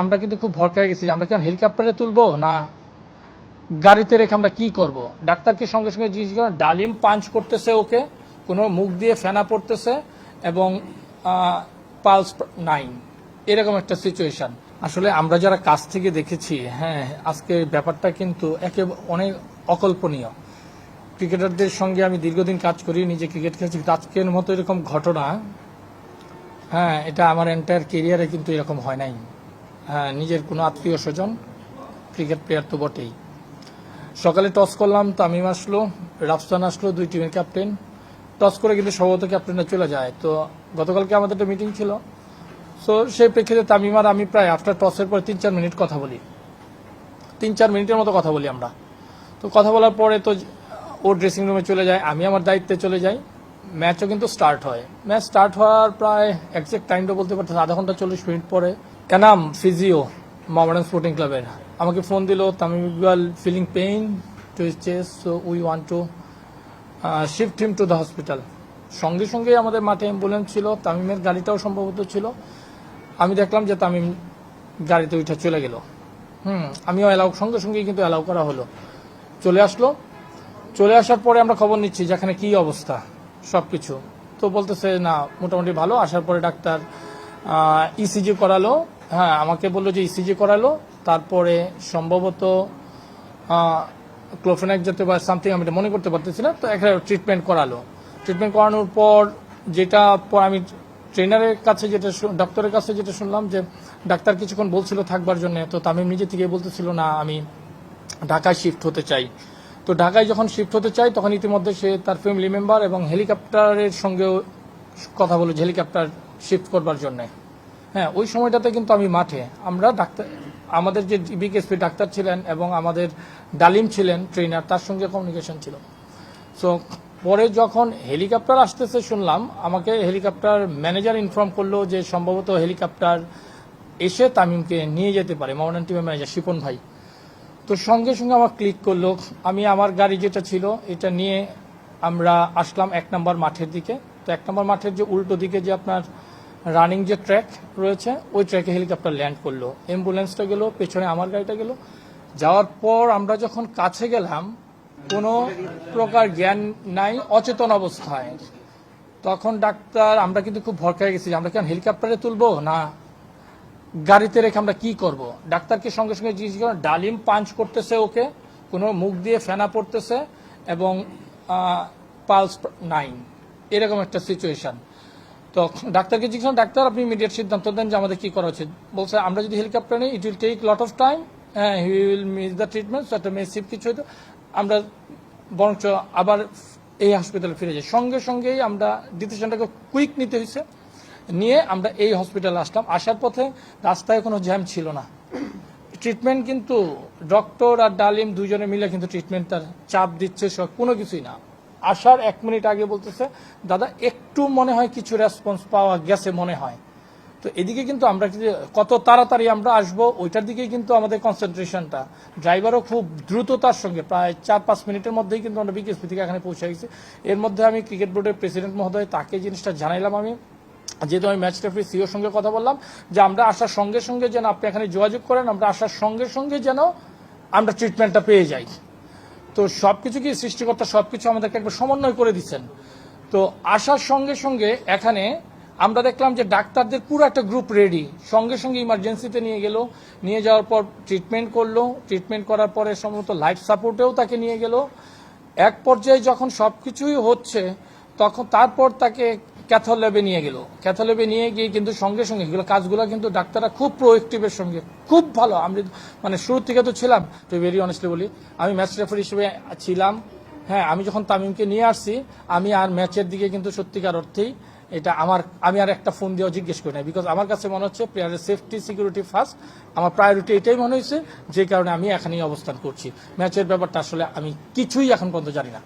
আমরা কিন্তু খুব ভরকায় গেছি আমরা কি হেলিকপ্টারে তুলবো না গাড়িতে রেখে আমরা কি করব? ডাক্তারকে সঙ্গে সঙ্গে জিজ্ঞেস করেন ডালিম পাঞ্চ করতেছে ওকে, কোনো মুখ দিয়ে ফেনা পড়তেছে এবং পালস নাইন এরকম একটা সিচুয়েশন আসলে আমরা যারা কাছ থেকে দেখেছি হ্যাঁ আজকে ব্যাপারটা কিন্তু একে অনেক অকল্পনীয়। ক্রিকেটারদের সঙ্গে আমি দীর্ঘদিন কাজ করি, নিজে ক্রিকেট খেলছি আজকের মতো এরকম ঘটনা হ্যাঁ এটা আমার এন্টায়ার কেরিয়ারে কিন্তু এরকম হয় নাই। নিজের কোনো আত্মীয় স্বজন ক্রিকেট প্লেয়ার তো বটেই। সকালে টস করলাম, তামিম আসলো, রাফসান আসলো, দুই টিমের ক্যাপ্টেন টস করে কিন্তু সম্ভবত ক্যাপ্টেনরা চলে যায়। তো গতকালকে আমাদের একটা মিটিং ছিল। সো সেই প্রেক্ষিতে তামিম আর আমি প্রায় আফটার টসের পর তিন চার মিনিট কথা বলি। তিন চার মিনিটের মতো কথা বলি আমরা। তো কথা বলার পরে তো ও ড্রেসিং রুমে চলে যায়, আমি আমার দায়িত্বে চলে যাই। ম্যাচও কিন্তু স্টার্ট হয়। ম্যাচ স্টার্ট হওয়ার প্রায় একজ্যাক্ট টাইমটা বলতে পারতেন আধা ঘণ্টা চল্লিশ মিনিট পরে এনাম ফিজিও মোহামেডান স্পোর্টিং ক্লাবের আমাকে ফোন দিল, Tamim Iqbal feeling pain to his chest so we want to shift him to the hospital সঙ্গে সঙ্গে আমাদের মাঠে অ্যাম্বুলেন্স ছিল, তামিমের গাড়িটাও সম্ভবত ছিল। আমি দেখলাম যে তামিম গাড়িতে উঠে চলে গেল। হুম, আমিও অ্যালাউ সঙ্গে সঙ্গেই কিন্তু অ্যালাউ করা হলো। চলে আসলো। চলে আসার পরে আমরা খবর নিচ্ছি যেখানে কি অবস্থা। সব কিছু তো বলতেছে, না, মোটামুটি ভালো। আসার পরে ডাক্তার ইসিজি করালো। হ্যাঁ আমাকে বলল যে ইসিজি করালো। তারপরে সম্ভবত ক্লোফেনাক জাতীয় বা সামথিং আমি মনে করতে পারতেছি না। তো একটা ট্রিটমেন্ট করালো। ট্রিটমেন্ট করানোর পর যেটা পর আমি ট্রেনারের কাছে যেটা ডক্টরের কাছে যেটা শুনলাম যে ডাক্তার কিছুক্ষণ বলছিল থাকবার জন্য। তো তামিম নিজে থেকে বলতেছিল, না, আমি ঢাকায় শিফট হতে চাই। তো ঢাকায় যখন শিফট হতে চাই তখন ইতিমধ্যে সে তার ফ্যামিলি মেম্বার এবং হেলিকপ্টারের সঙ্গেও কথা বলে হেলিকপ্টার শিফট করবার জন্য। হ্যাঁ ওই সময়টাতে কিন্তু আমি মাঠে। আমরা ডাক্তার, আমাদের যে বিকেএসপি ডাক্তার ছিলেন এবং আমাদের ডালিম ছিলেন ট্রেনার তার সঙ্গে কমিউনিকেশন ছিল। সো পরে যখন হেলিকপ্টার আসতেছে শুনলাম, আমাকে হেলিকপ্টার ম্যানেজার ইনফর্ম করল যে সম্ভবত হেলিকপ্টার এসে তামিমকে নিয়ে যেতে পারে। মাউন্টেন টিমের ম্যানেজার শিপন ভাই। তো সঙ্গে সঙ্গে আমার ক্লিক করল। আমি আমার গাড়ি যেটা ছিল, এটা নিয়ে আমরা আসলাম এক নম্বর মাঠের দিকে। তো এক নম্বর মাঠের যে উল্টো দিকে যে আপনার রানিং যে ট্র্যাক রয়েছে, ওই ট্র্যাকে হেলিকপ্টার ল্যান্ড করল। অ্যাম্বুলেন্সটা গেল, পেছনে আমার গাড়িটা গেল। যাওয়ার পর আমরা যখন কাছে গেলাম, কোনো প্রকার জ্ঞান নাই, অচেতন অবস্থায়। তখন ডাক্তার, আমরা কিন্তু খুব ভরকায় গেছি আমরা কেন হেলিকপ্টারে তুলবো? না গাড়িতে রেখে আমরা কি করব? ডাক্তারকে সঙ্গে সঙ্গে জিজ্ঞেস করেন ডালিম পাঞ্চ করতেছে ওকে, কোনো মুখ দিয়ে ফেনা পড়তেছে এবং পালস নাইন এরকম একটা সিচুয়েশন তো ডাক্তারকে জিজ্ঞেস ডাক্তার, আপনি ইমিডিয়েট সিদ্ধান্ত দেন যে আমাদের কি করা উচিত। বলছে, আমরা যদি হেলিকপ্টার নিই it will take lot of time he will miss the treatment একটা মেসিভ কিছু হয়তো। আমরা বরঞ্চ আবার এই হসপিটালে ফিরে যাই। সঙ্গে সঙ্গেই আমরা ডিসিশনটাকে কুইক নিতে হয়েছে নিয়ে আমরা এই হসপিটালে আসলাম। আসার পথে রাস্তায় কোনো জ্যাম ছিল না। ট্রিটমেন্ট কিন্তু ডক্টর আর ডালিম দুজনে মিলে কিন্তু ট্রিটমেন্ট তার চাপ দিচ্ছে সব কোনো কিছুই না। আসার এক মিনিট আগে বলতেছে, দাদা, একটু মনে হয় কিছু রেসপন্স পাওয়া গেছে মনে হয়। তো এদিকে কিন্তু আমরা কত তাড়াতাড়ি আমরা আসব, ওইটার দিকেই কিন্তু আমাদের কনসেন্ট্রেশনটা ড্রাইভারও খুব দ্রুততার সঙ্গে, প্রায় চার পাঁচ মিনিটের মধ্যেই কিন্তু আমরা বিকেএসপি থেকে এখানে পৌঁছে গেছি। এর মধ্যে আমি ক্রিকেট বোর্ডের প্রেসিডেন্ট মহোদয়, তাকে জিনিসটা জানাইলাম আমি। যেহেতু আমি ম্যাচ রেফারি সিওর সঙ্গে কথা বললাম, যে আমরা আসার সঙ্গে সঙ্গে যেন আপনি এখানে যোগাযোগ করেন, আমরা আসার সঙ্গে সঙ্গে যেন আমরা ট্রিটমেন্টটা পেয়ে যাই। তো সবকিছু কি সৃষ্টিকর্তা সবকিছু আমাদেরকে একবার সমন্বয় করে দিচ্ছেন? তো আসার সঙ্গে সঙ্গে এখানে আমরা দেখলাম যে ডাক্তারদের পুরো একটা গ্রুপ রেডি সঙ্গে সঙ্গে ইমার্জেন্সিতে নিয়ে গেল, নিয়ে যাওয়ার পর ট্রিটমেন্ট করল। ট্রিটমেন্ট করার পরে সম্ভবত লাইফ সাপোর্টেও তাকে নিয়ে গেল। এক পর্যায়ে যখন সবকিছুই হচ্ছে, তখন তারপর তাকে ক্যাথলেবে নিয়ে গেল। ক্যাথলেবে নিয়ে গিয়ে কিন্তু সঙ্গে সঙ্গে এগুলো কাজগুলো কিন্তু ডাক্তাররা খুব প্রোয়েক্টিভের সঙ্গে, খুব ভালো। আমি মানে শুরুর থেকে তো ছিলাম তো ভেরি অনেস্টলি বলি, আমি ম্যাচ রেফারি হিসেবে ছিলাম। হ্যাঁ আমি যখন তামিমকে নিয়ে আসছি, আমি আর ম্যাচের দিকে কিন্তু সত্যিকার অর্থেই এটা আমার, আমি আর একটা ফোন দিয়েও জিজ্ঞেস করি না বিকজ আমার কাছে মনে হচ্ছে প্লেয়ারের সেফটি সিকিউরিটি ফার্স্ট আমার প্রায়োরিটি এটাই মনে হয়েছে, যে কারণে আমি এখানেই অবস্থান করছি। ম্যাচের ব্যাপারটা আসলে আমি কিছুই এখন পর্যন্ত জানি না।